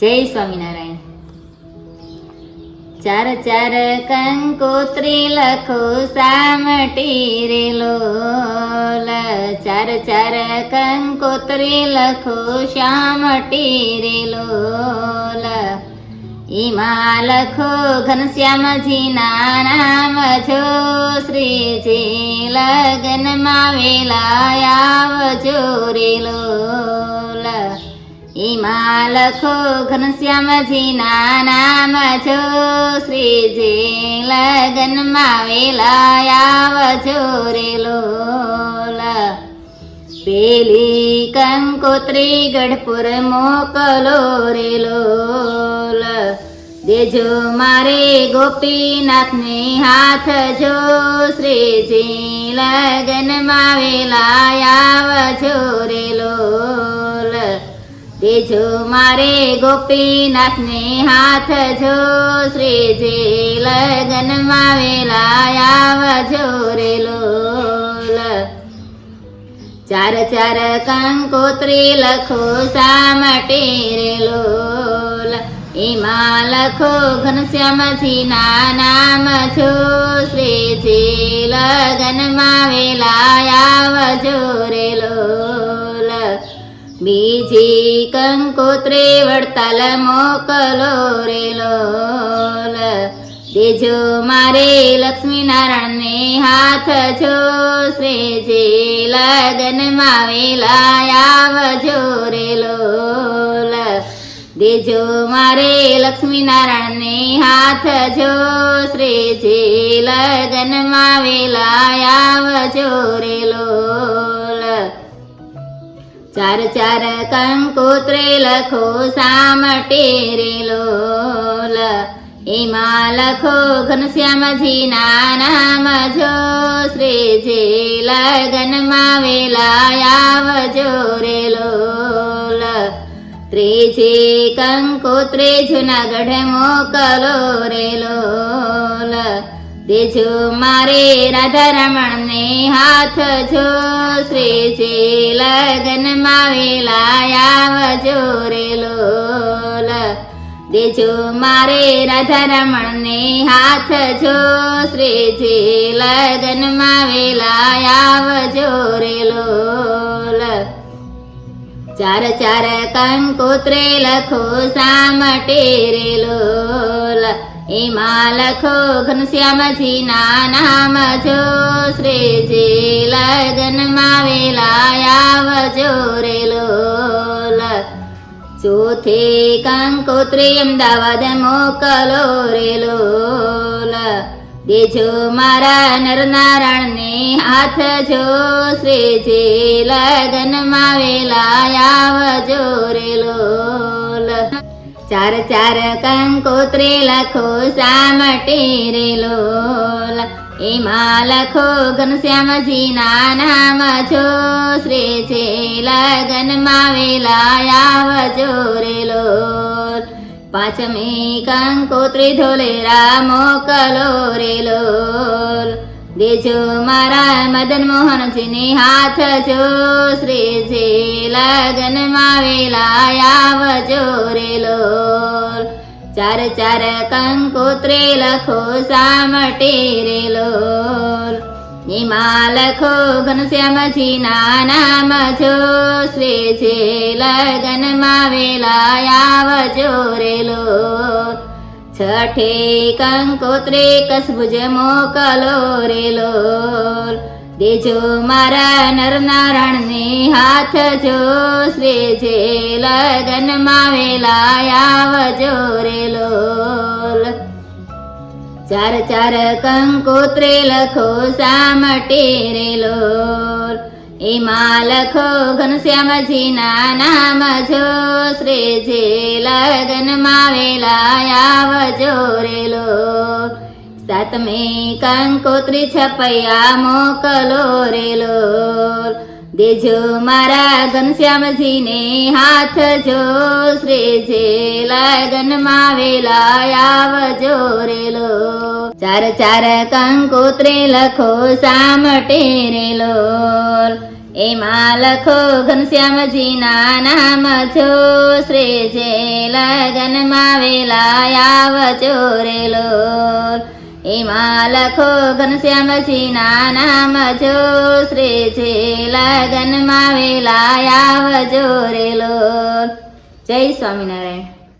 જય સ્વામિનારાયણ. ચાર ચાર કંકોત્રી લખો, સામટી રે લોલ ચાર ચાર કંકોત્રી લખો, શ્યામટી રે લોલ એમાં લખો ઘનશ્યામજીના નામ જો શ્રીજી લગ્નમાં વેલા આવજો રે લોલ એમાં લખો ઘનશ્યામજીના નામ જો શ્રીજી લગ્નમાં વેલા આવજો રે લોલ. પેલી કંકોત્રી ગઢપુર મોકલો રે લોલ. દેજો મારે ગોપીનાથને હાથ જો. શ્રીજી લગનમાં વેલા આવજો રે લોલ. દેજો મારે ગોપીનાથને હાથ જો, શ્રીજી લગ્નમાં વેલા આવજો રે લોલ. ચાર ચાર કંકોત્રી લખો સામટે રે લોલ. એમાં લખો ઘનશ્યામજીના નામ છો શ્રીજી લગનમાં વેલા આવજો રે લોલ. બીજી કંકોત્રી વડતાલ મોકલો રે લોલ. દેજો મારે લક્ષ્મીનારાયણને હાથ જો શ્રેજે લગનમાં વેલા આવજો રે લોલ. દેજો મારે લક્ષ્મીનારાયણને હાથ જો શ્રેજે લગનમાં વેલા આવજો રે ચાર ચાર કંકોત્રે લખો સામટે રે લોલ. એમાં લખો ઘનશ્યામજીના નામ જો શ્રીજી લગનમાં વેલા આવજો રે લોલ. ત્રીજી કંકોત્રે જુનાગઢ મોકલો રે લોલ. દેજો મારે રાધા રમણને હાથ જો શ્રીજી લગ્નમાં વેલા આવજો રે લોલ. દેજો મારે રાધા રમણને હાથ જો શ્રીજી લગ્નમાં વેલા આવજો રે લોલ. ચાર ચાર કંકોત્રે લખો સામટે રે લોલ? એમાં લખો ઘનશ્યામજીના નામ જો શ્રીજી લગનમાં વેલા આવજો રે લોલ. ચોથે કંકોત્રી અમદાવાદ મોકલો રે લોલ. દેજો મારા નરનારાયણને હાથ જો. શ્રીજી લગ્નમાં વેલા આવજો રે લોલ. ચાર ચાર કંકોત્રી લખો સામટે રે લોલ. એમાં લખો ઘનશ્યામજીના નામ જો છે લગનમાં વેલા, આવજો રે લોલ. પાંચમી કંકોત્રી ધોલેરા, મોકલો રે લોલ. દેજો મારા મદન મોહનજીને હાથ જો, શ્રીજી લગ્નમાં વેલા આવજો રે લોલ. ચાર ચાર કંકોત્રે લખો સામટે રે લોલ. એમાં લખો ઘનશ્યામજીના નામ જો, શ્રીજી લગ્નમાં વેલા આવજો રે લોલ. છઠે કંકોત્રે કસભુજ મોકલો રે લોલ. દેજો મારા નરનારાયણને હાથ જો શ્રીજી લગનમાં વેલા આવજો રે ચાર ચાર કંકોત્રે લખો સામટે રે એમાં લખો ઘનશ્યામજીના નામ જો શ્રીજી લગ્નમાં વેલા આવજો રે લોલ સાતમે કંકોત્રી છપૈયા મોકલો રેલો. દેજો મારા ઘનશ્યામજીને હાથ જો. શ્રીજી લગ્નમાં વેલા આવજો રે લોલ ચાર ચાર કંકોત્રી લખો સામટે રે લોલ એમાં લખો ઘનશ્યામજીના નામ છો શ્રી જે લગનમાં વેલા આવજો રે લોલ. એમાં લખો ઘનશ્યામજીના નામ છો શ્રી જે લગનમાં વેલા આવજો રે લોલ. જય સ્વામિનારાયણ.